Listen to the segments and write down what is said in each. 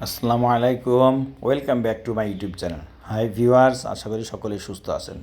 আসসালামু আলাইকুম welcome back to my YouTube channel Hi viewers আশা করি সকলেই সুস্থ আছেন।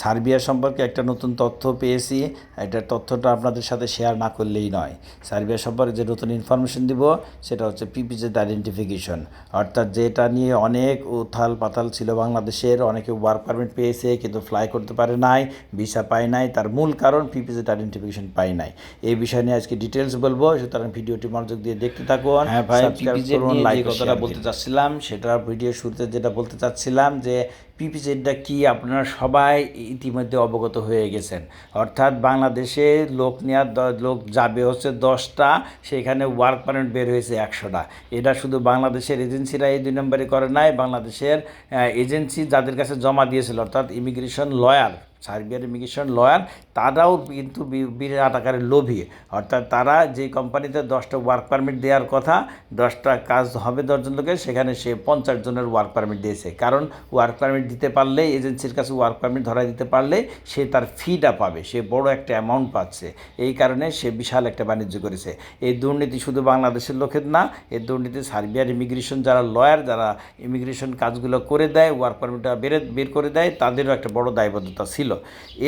সার্বিয়া সম্পর্কে একটা নতুন তথ্য পেয়েছি। এটার তথ্যটা আপনাদের সাথে শেয়ার না করলেই নয়। সার্বিয়া সম্পর্কে যে নতুন ইনফরমেশন দিব সেটা হচ্ছে পিপিজেড আইডেন্টিফিকেশন অর্থাৎ যেটা নিয়ে অনেক উথাল পাতাল ছিল বাংলাদেশের অনেকে ওয়ার্ক পারমিট পেয়েছে কিন্তু ফ্লাই করতে পারে নাই ভিসা পায় নাই তার মূল কারণ পিপিজেড আইডেন্টিফিকেশন পায় নাই। এই বিষয় নিয়ে আজকে ডিটেলস বলব সুতরাং ভিডিওটি মনোযোগ দিয়ে দেখতে থাকুন হ্যাঁ ভাই পিপিজেড নিয়ে কথাটা বলতে চাচ্ছিলাম সেটা ভিডিও শুরুতে যেটা বলতে চাচ্ছিলাম যে পিপিজেডটা কি আপনারা সবাই ইতিমধ্যে অবগত হয়ে গেছেন? অর্থাৎ বাংলাদেশে লোক নেওয়ার লোক যাবে হচ্ছে দশটা, সেখানে ওয়ার্ক পারমিট বের হয়েছে একশোটা। এটা শুধু বাংলাদেশের এজেন্সিরা এই দুই নম্বরে করে নাই, বাংলাদেশের এজেন্সি যাদের কাছে জমা দিয়েছিল, অর্থাৎ ইমিগ্রেশন লয়ার সার্বিয়ার ইমিগ্রেশন লয়ার তারাও কিন্তু বিরাট আকারে লোভী। অর্থাৎ তারা যে কোম্পানিতে দশটা ওয়ার্ক পারমিট দেওয়ার কথা, দশটা কাজ হবে দশজন লোকের, সেখানে সে পঞ্চাশ জনের ওয়ার্ক পারমিট দিয়েছে। কারণ ওয়ার্ক পারমিট দিতে পারলে, এজেন্সির কাছে ওয়ার্ক পারমিট ধরা দিতে পারলে সে তার ফিটা পাবে। সে বড় একটা অ্যামাউন্ট পাচ্ছে। এই কারণে সে বিশাল একটা বাণিজ্য করেছে। এই দুর্নীতি শুধু বাংলাদেশের লোকের না এই দুর্নীতি সার্বিয়ার ইমিগ্রেশন যারা লয়ার যারা ইমিগ্রেশন কাজগুলো করে দেয় ওয়ার্ক পারমিটটা বের বের করে দেয়, তাদেরও একটা বড় দায়বদ্ধতা ছিল।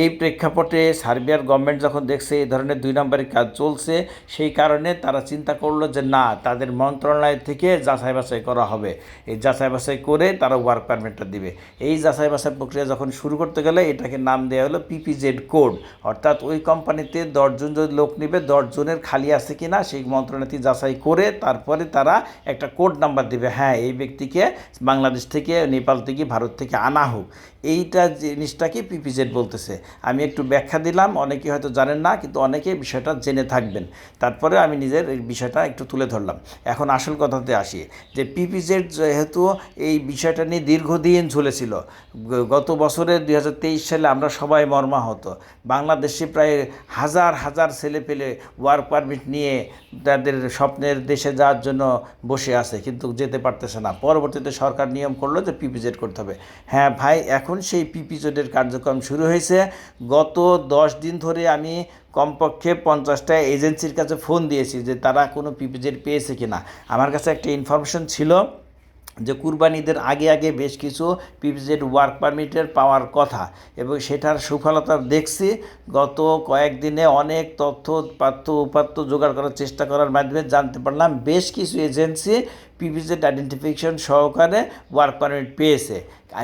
এই প্রেক্ষাপটে সার্বিয়ার গভর্নমেন্ট যখন দেখছে এই ধরনের দুই নম্বরের কাজ চলছে, সেই কারণে তারা চিন্তা করল যে না, তাদের মন্ত্রণালয় থেকে যাচাই বাছাই করা হবে। এই যাচাই বাছাই করে তারা ওয়ার্ক পারমিটটা দিবে। এই যাচাই বাছাই প্রক্রিয়া যখন শুরু করতে গেলে এটাকে নাম দেওয়া হলো পিপিজেড কোড অর্থাৎ ওই কোম্পানিতে দশজন যদি লোক নেবে, দশজনের খালি আছে কি না সেই মন্ত্রণালয়টি যাচাই করে তারপরে তারা একটা কোড নাম্বার দেবে। হ্যাঁ এই ব্যক্তিকে বাংলাদেশ থেকে, নেপাল থেকে, ভারত থেকে আনা হোক। এইটা জিনিসটাকে পিপিজেড বলতেছে? আমি একটু ব্যাখ্যা দিলাম অনেকে হয়তো জানেন না, কিন্তু অনেকে বিষয়টা জেনে থাকবেন। তারপরে আমি নিজের বিষয়টা একটু তুলে ধরলাম। এখন আসল কথাতে আসি, যে পিপিজেড যেহেতু এই বিষয়টা নিয়ে দীর্ঘদিন ঝুলেছিল গত বছরে দু হাজার তেইশ সালে আমরা সবাই মর্মাহত। বাংলাদেশে প্রায় হাজার হাজার ছেলে পেলে ওয়ার্ক পারমিট নিয়ে তাদের স্বপ্নের দেশে যাওয়ার জন্য বসে আছে, কিন্তু যেতে পারতেছে না। পরবর্তীতে সরকার নিয়ম করল যে পিপিজেড করতে হবে। হ্যাঁ ভাই, এখন সেই পিপিজেডের কার্যক্রম শুরু হয়েছে। গত দশ দিন ধরে আমি কমপক্ষে পঞ্চাশটা এজেন্সির কাছে ফোন দিয়েছি যে তারা কোনো পিপিজেড পেয়েছে কি না আমার কাছে একটা ইনফরমেশন ছিল যে কুরবানিদের আগে আগে বেশ কিছু পিপিজেড ওয়ার্ক পারমিটের পাওয়ার কথা এবং সেটার সুফলতা দেখছি। গত কয়েকদিনে অনেক তথ্য পাত্য উপাত্ত জোগাড় করার চেষ্টা করার মাধ্যমে জানতে পারলাম বেশ কিছু এজেন্সি পিপিজেড আইডেন্টিফিকেশন সহকারে ওয়ার্ক পারমিট পেয়েছে।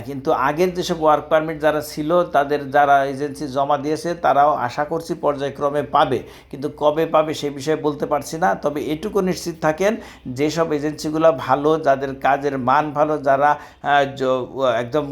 কিন্তু আগের যেসব ওয়ার্ক পারমিট যারা ছিল, তাদের যারা এজেন্সি জমা দিয়েছে, তারাও আশা করছি পর্যায়ক্রমে পাবে। কিন্তু কবে পাবে সে বিষয়ে বলতে পারছি না। তবে এটুকু নিশ্চিত থাকেন, যেসব এজেন্সিগুলো ভালো, যাদের কাজের মান ভালো, যারা একদম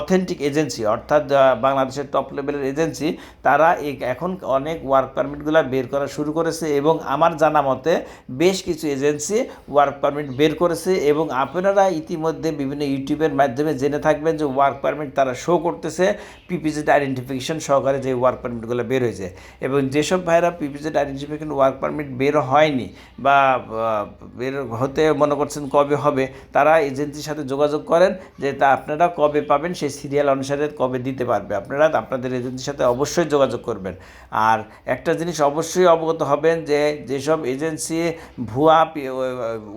অথেন্টিক এজেন্সি অর্থাৎ বাংলাদেশের টপ লেভেলের এজেন্সি তারা এখন অনেক ওয়ার্ক পারমিটগুলো বের করা শুরু করেছে এবং আমার জানা মতে বেশ কিছু এজেন্সি ওয়ার্ক পারমিট বের করেছে এবং আপনারা ইতিমধ্যে বিভিন্ন ইউটিউবের মাধ্যমে জেনে থাকবেন যে ওয়ার্ক পারমিট তারা শো করতেছে পিপিজেড আইডেন্টিফিকেশন সহকারে যে ওয়ার্ক পারমিটগুলো বের হয়েছে। এবং যেসব ভাইরা পিপিজেড আইডেন্টিফিকেশন ওয়ার্ক পারমিট বের হয়নি বা বের হতে মনে করছেন কবে হবে, তারা এজেন্সির সাথে যোগাযোগ করেন যে তা আপনারা কবে পাবেন, সেই সিরিয়াল অনুসারে কবে দিতে পারবে। আপনারা আপনাদের এজেন্সির সাথে অবশ্যই যোগাযোগ করবেন। আর একটা জিনিস অবশ্যই অবগত হবেন যে যেসব এজেন্সি ভুয়া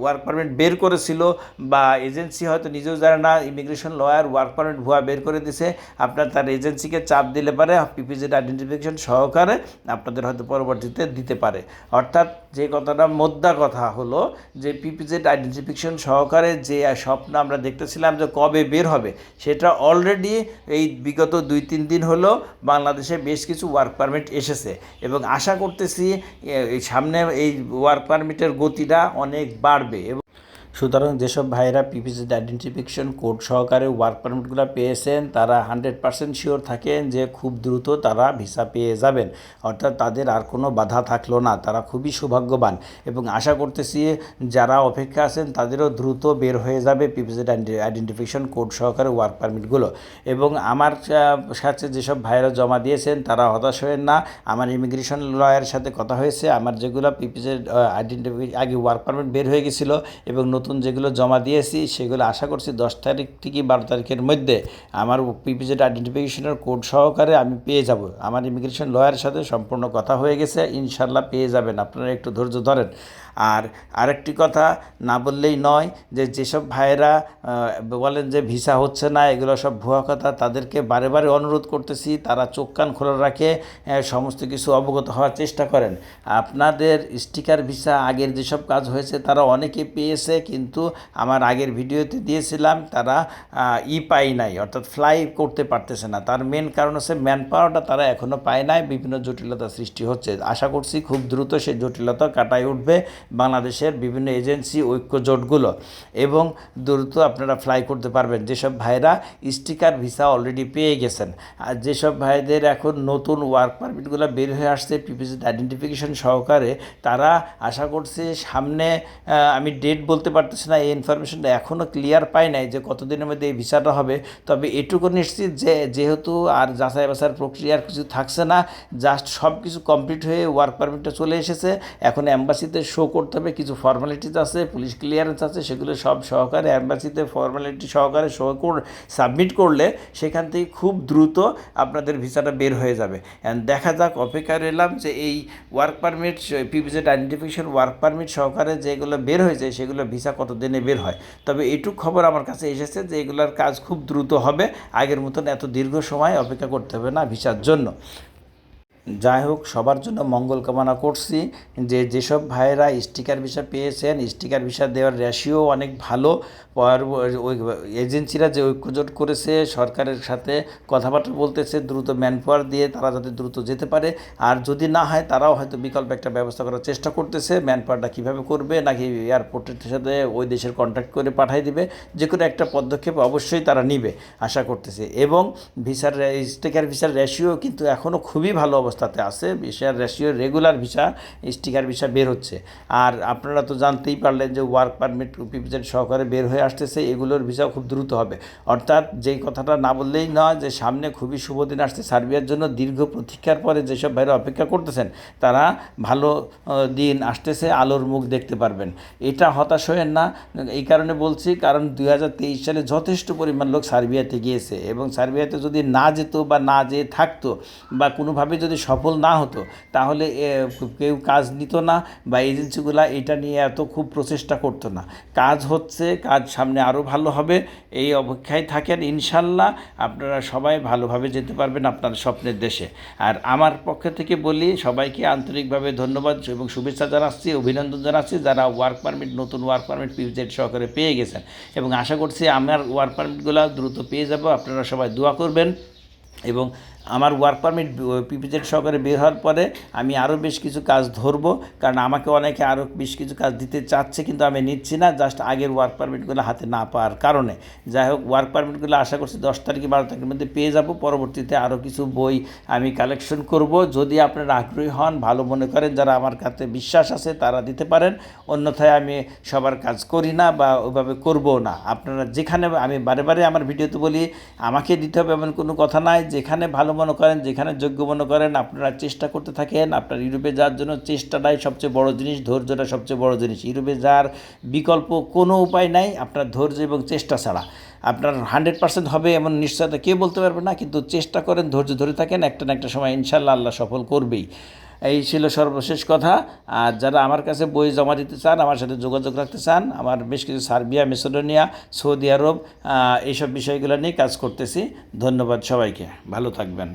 ওয়ার্ক পারমিট বের করেছিল বা এজেন্সি হয়তো নিজেও জানে না ইমিগ্রেশন লয়ার ওয়ার্ক পারমিট ভুয়া বের করে দিছে। আপনার তার এজেন্সিকে চাপ দিলে পারে পিপিজেড আইডেন্টিফিকেশন সহকারে আপনাদের হয়তো পরবর্তীতে দিতে পারে। অর্থাৎ যে কথাটা মোদ্দা কথা হলো, যে পিপিজেড আইডেন্টিফিকেশন সহকারে যে স্বপ্ন আমরা দেখতেছিলাম যে কবে বের হবে, সেটা অলরেডি এই বিগত দুই, তিন দিন হলো বাংলাদেশে বেশ কিছু ওয়ার্ক পারমিট এসেছে। এবং আশা করতেছি সামনে এই ওয়ার্ক পারমিটের গতিটা অনেক বাড়বে। এবং সুতরাং যেসব ভাইয়েরা পিপিসি আইডেন্টিফিকেশন কোড সহকারে ওয়ার্ক পারমিটগুলো পেয়েছেন, তারা হান্ড্রেড পার্সেন্ট শিওর থাকেন যে খুব দ্রুত তারা ভিসা পেয়ে যাবেন। অর্থাৎ তাদের আর কোনো বাধা থাকল না, তারা খুবই সৌভাগ্যবান। এবং আশা করতেছি যারা অপেক্ষা আছেন, তাদেরও দ্রুত বের হয়ে যাবে পিপিসি আইডেন্টিফিকেশন কোড সহকারে ওয়ার্ক পারমিটগুলো এবং আমার সাথে যেসব ভাইয়েরা জমা দিয়েছেন, তারা হতাশ হয়েন না। আমার ইমিগ্রেশন লয়ারের সাথে কথা হয়েছে। আমার যেগুলো পিপিসি আইডেন্টিফি আগে ওয়ার্ক পারমিট বের হয়ে গেছিল এবং নতুন যেগুলো জমা দিয়েছি, সেগুলো আশা করছি দশ তারিখ থেকে বারো তারিখের মধ্যে আমার পিপিজেড আইডেন্টিফিকেশনের কোড সহকারে আমি পেয়ে যাব। আমার ইমিগ্রেশন লয়ারের সাথে সম্পূর্ণ কথা হয়ে গেছে ইনশাল্লাহ পেয়ে যাবেন। আপনারা একটু ধৈর্য ধরেন। আর আরেকটি কথা, না বললেই নয় যে যেসব ভাইয়েরা বলেন যে ভিসা হচ্ছে না, এগুলো সব ভুয়া কথা, তাদেরকে বারে বারে অনুরোধ করতেছি, তারা চোখ কান খোলা রাখে সমস্ত কিছু অবগত হওয়ার চেষ্টা করেন। আপনাদের স্টিকার ভিসা আগের যেসব কাজ হয়েছে, তারা অনেকে পেয়েছে, কিন্তু আমার আগের ভিডিওতে দিয়েছিলাম, তারা ই পাই নাই, অর্থাৎ ফ্লাই করতে পারতেছে না। তার মেন কারণ হচ্ছে ম্যান পাওয়ারটা তারা এখনও পায় নাই, বিভিন্ন জটিলতা সৃষ্টি হচ্ছে। আশা করছি খুব দ্রুত সেই জটিলতা কাটাই উঠবে বাংলাদেশের বিভিন্ন এজেন্সি, ঐক্য জোটগুলো এবং দ্রুত আপনারা ফ্লাই করতে পারবেন। যেসব ভাইরা স্টিকার ভিসা অলরেডি পেয়ে গেছেন, আর যেসব ভাইদের এখন নতুন ওয়ার্ক পারমিটগুলো বের হয়ে আসছে পিপিসি আইডেন্টিফিকেশন সহকারে, তারা আশা করছে সামনে আমি ডেট বলতে পারতেছি না, এই ইনফরমেশনটা এখনও ক্লিয়ার পাই নাই যে কতদিনের মধ্যে এই ভিসাটা হবে। তবে এটুকু নিশ্চিত যে, যেহেতু আর যাচাই বাছার প্রক্রিয়ার কিছু থাকছে না জাস্ট সব কিছু কমপ্লিট হয়ে ওয়ার্ক পারমিটটা চলে এসেছে। এখন অ্যাম্বাসিতে শো করতে হবে, কিছু ফর্মালিটিস আছে পুলিশ ক্লিয়ারেন্স আছে, সেগুলো সব সহকারে অ্যাম্বাসিতে ফর্মালিটি সহকারে সহ সাবমিট করলে সেখান থেকে খুব দ্রুত আপনাদের ভিসাটা বের হয়ে যাবে। অ্যান্ড দেখা যাক অপেক্ষা রইলাম যে এই work permit PVZ identification work permit সহকারে যেগুলো বের হয়েছে, সেগুলো ভিসা কত দিনে বের হয়। তবে এটুক খবর আমার কাছে এসেছে যে এগুলোর কাজ খুব দ্রুত হবে, আগের মতন এত দীর্ঘ সময় অপেক্ষা করতে হবে না ভিসার জন্য। যাই হোক, সবার জন্য মঙ্গল কামনা করছি যে যেসব ভাইয়েরা স্টিকার ভিসা পেয়েছেন, স্টিকার ভিসা দেওয়ার রেশিও অনেক ভালো। ওই এজেন্সিরা যে ঐক্যজোট করেছে, সরকারের সাথে কথাবার্তা বলতেছে, দ্রুত ম্যান পাওয়ার দিয়ে তারা যাতে দ্রুত যেতে পারে। আর যদি না হয়, তারাও হয়তো বিকল্প একটা ব্যবস্থা করার চেষ্টা করতেছে ম্যান পাওয়ারটা কীভাবে করবে, নাকি এয়ারপোর্টের সাথে ওই দেশের কন্ট্যাক্ট করে পাঠিয়ে দিবে, যে কোনো একটা পদক্ষেপ অবশ্যই তারা নিবে, আশা করতেছে। এবং ভিসার, স্টিকার ভিসার রেশিও কিন্তু এখনও খুবই ভালো অবস্থাতে আছে ভিসার ratio regular visa sticker visa বের হচ্ছে। আর আপনারা তো জানতেই পারলেন যে ওয়ার্ক পারমিট পিপিজেড সহকারে বের হয়ে আসতেছে, এগুলোর ভিসা খুব দ্রুত হবে। অর্থাৎ যেই কথাটা না বললেই নয় যে সামনে খুবই শুভ দিন আসছে। সার্বিয়ার জন্য দীর্ঘ প্রতীক্ষার পরে যেসব ভাইরা অপেক্ষা করতেছেন, তারা ভালো দিন আসতেছে, আলোর মুখ দেখতে পারবেন। এটা হতাশ হয়েন না। এই কারণে বলছি, কারণ দুই হাজার তেইশ সালে যথেষ্ট পরিমাণ লোক সার্বিয়াতে গিয়েছে এবং সার্বিয়াতে যদি না যেত বা না যেয়ে থাকতো বা কোনোভাবে যদি সফল না হতো, তাহলে কেউ কাজ নিত না বা এজেন্সিগুলা এটা নিয়ে এত খুব প্রচেষ্টা করতো না। কাজ হচ্ছে, কাজ সামনে আরও ভালো হবে, এই অপেক্ষায় থাকেন, ইনশাল্লাহ আপনারা সবাই ভালোভাবে যেতে পারবেন আপনার স্বপ্নের দেশে। আর আমার পক্ষ থেকে বলি, সবাইকে আন্তরিকভাবে ধন্যবাদ এবং শুভেচ্ছা জানাচ্ছি, অভিনন্দন জানাচ্ছি যারা ওয়ার্ক পারমিট নতুন ওয়ার্ক পারমিট পিভিজেড সহকারে পেয়ে গেছেন। এবং আশা করছি আমার ওয়ার্ক পারমিটগুলো দ্রুত পেয়ে যাব, আপনারা সবাই দোয়া করবেন এবং আমার ওয়ার্ক পারমিট পিপিজেড সহকারে বের হওয়ার পরে আমি আরও বেশ কিছু কাজ ধরবো। কারণ আমাকে অনেকে আরও বেশ কিছু কাজ দিতে চাচ্ছে, কিন্তু আমি নিচ্ছি না। জাস্ট আগের ওয়ার্ক পারমিটগুলো হাতে না পাওয়ার কারণে। যাই হোক ওয়ার্ক পারমিটগুলো আশা করছি দশ তারিখে, বারো তারিখের মধ্যে পেয়ে যাব। পরবর্তীতে আরও কিছু বই আমি কালেকশন করব। যদি আপনারা আগ্রহী হন, ভালো মনে করেন, যারা আমার কাছে বিশ্বাস আছে, তারা দিতে পারেন। অন্যথায় আমি সবার কাজ করি না বা ওইভাবে করব না। আপনারা যেখানে, আমি বারে বারে আমার ভিডিওতে বলি, আমাকে দিতে হবে এমন কোনো কথা নাই। যেখানে ভালো মনে করেন, যেখানে যোগ্য মনে করেন, আপনারা চেষ্টা করতে থাকেন, আপনার ইউরোপে যাওয়ার জন্য চেষ্টাটাই সবচেয়ে বড় জিনিস, ধৈর্যটা সবচেয়ে বড় জিনিস। ইউরোপে যাওয়ার বিকল্প কোনো উপায় নাই, আপনার ধৈর্য এবং চেষ্টা ছাড়া। আপনার হান্ড্রেড পার্সেন্ট হবে এমন নিশ্চয়তা কেউ বলতে পারবে না, কিন্তু চেষ্টা করেন, ধৈর্য ধরে থাকেন, একটা না একটা সময় ইনশাল্লাহ আল্লাহ সফল করবেই। এই ছিল সর্বশেষ কথা। আর যারা আমার কাছে বই জমা দিতে চান, আমার সাথে যোগাযোগ রাখতে চান, আমার বেশ কিছু সার্বিয়া, মেসোডোনিয়া, সৌদি আরব এইসব বিষয়গুলো নিয়ে কাজ করতেছি। ধন্যবাদ সবাইকে। ভালো থাকবেন।